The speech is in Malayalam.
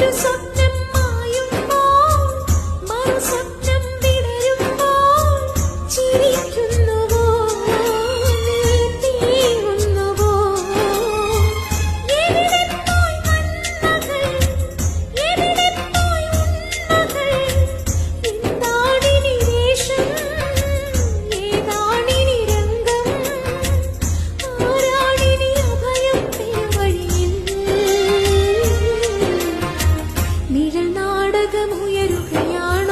സ്വപ്നം രാഗമുയരുകയാണ്